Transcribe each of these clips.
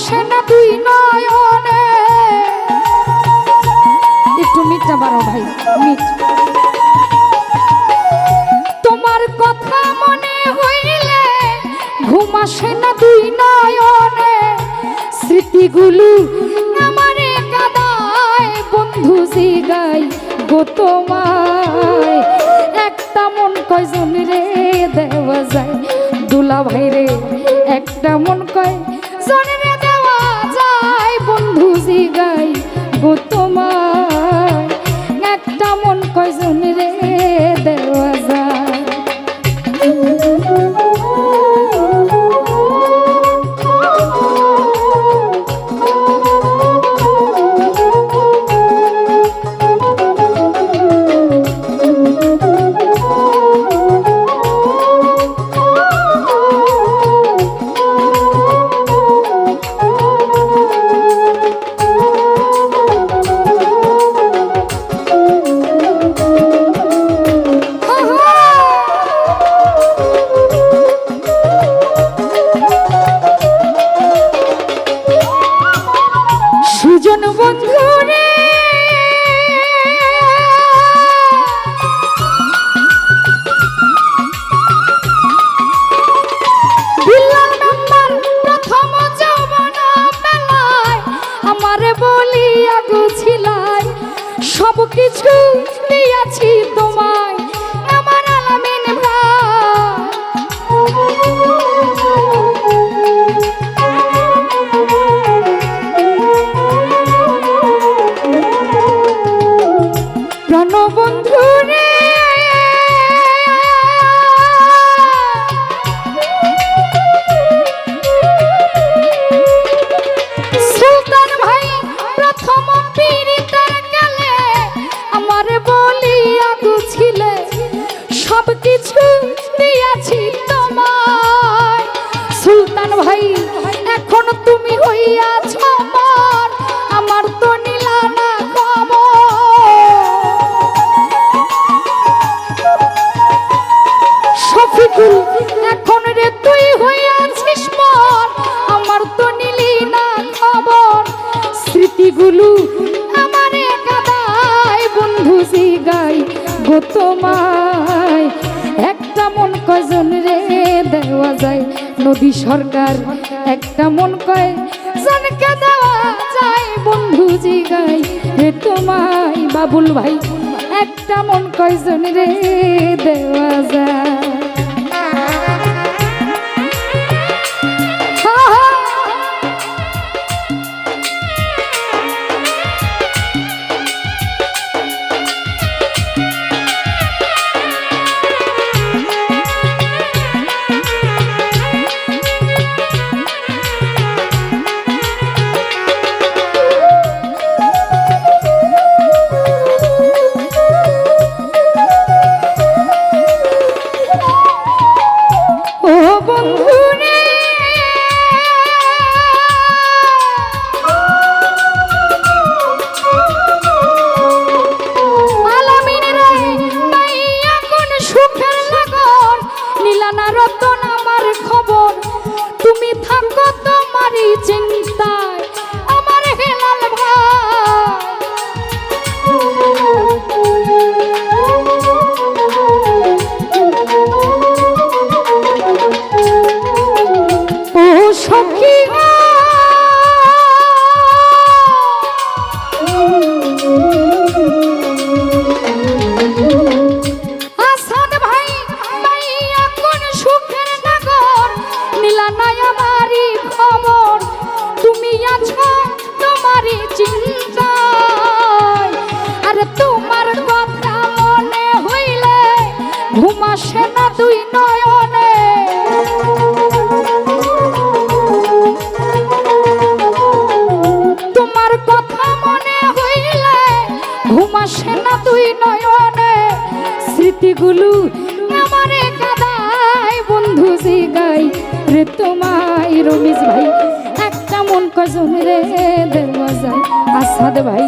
আসে না দুই নয়নে। একটু মিটটা বাড়ো ভাই, মিট। তোমার কথা মনে হইলে ঘুম আসে না দুই নয়নে। স্মৃতিগুলো আমারে কাদায়, বন্ধু জিগাই গো তোমায়। একটা মন কয়জন রে দেওয়া যায়? দুলা ভাই রে একটা মন কয় জন এখন রে তুই হইয়াছিস মর আমার তো নিলি না খবর। স্মৃতিগুলো আমারে কাদায় বন্ধু জিগাই গো তোমায়। একটা মন কজন রে দেওয়া যায় নদী সরকার একটা মন কয়? জনকে দেওয়া চাই বন্ধু জিগাই। হে তোমায় বাবুল ভাই, একটা মন কয়জন রে দেওয়া যায়। দুই নয়নে। তোমার কথা মনে হইলে ঘুম আসে না তুই নয়নে। স্মৃতিগুলো আমারে কাদায়, বন্ধু জিগাই রে তোমায় রমিজ ভাই। একটা মন কজন রে দেওয়া যায় আসাদ ভাই।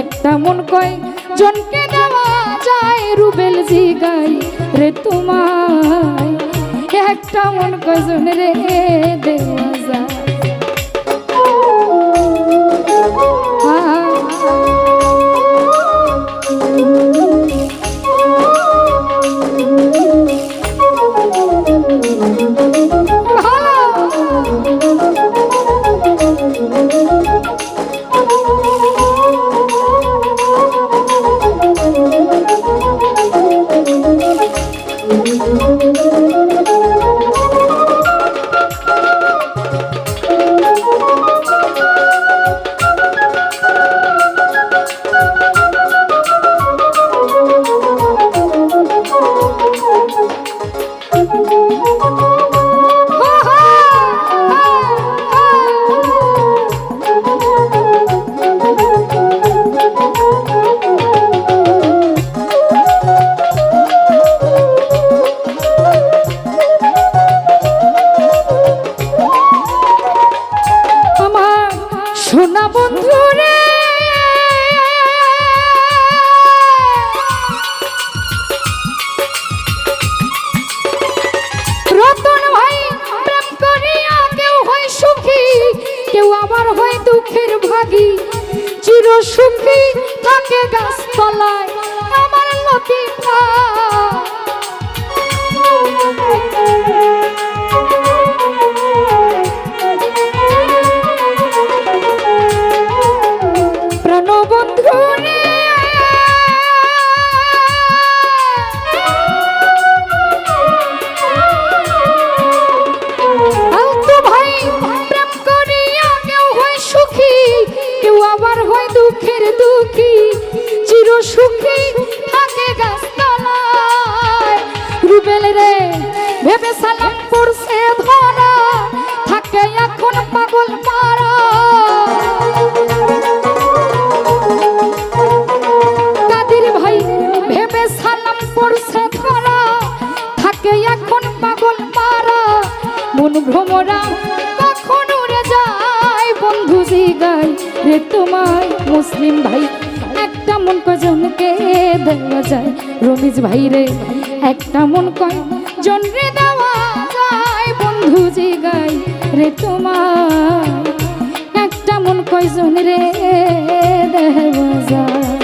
একটা মন কয় জনকে দেওয়া যায়, রুবেল জি গাই রে তোমায়। একটা মন কয় জন রে দেওয়া যায়? ভ্রমরা কখন উড়ে যায়। জিগাই রে মুসলিম ভাই। একটা মন কজনকে দেওয়া যায়? রমিজ ভাই রে, একটা মন কয় জনরে দেওয়া যায়? বন্ধু জিগাই রে তোমার একটা মন কয়জন রে দেওয়া যায়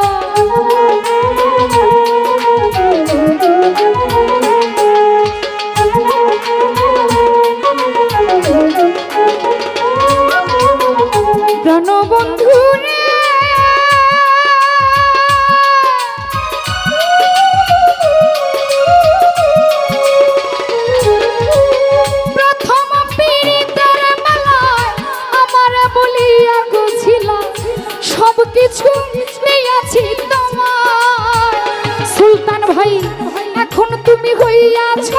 এখন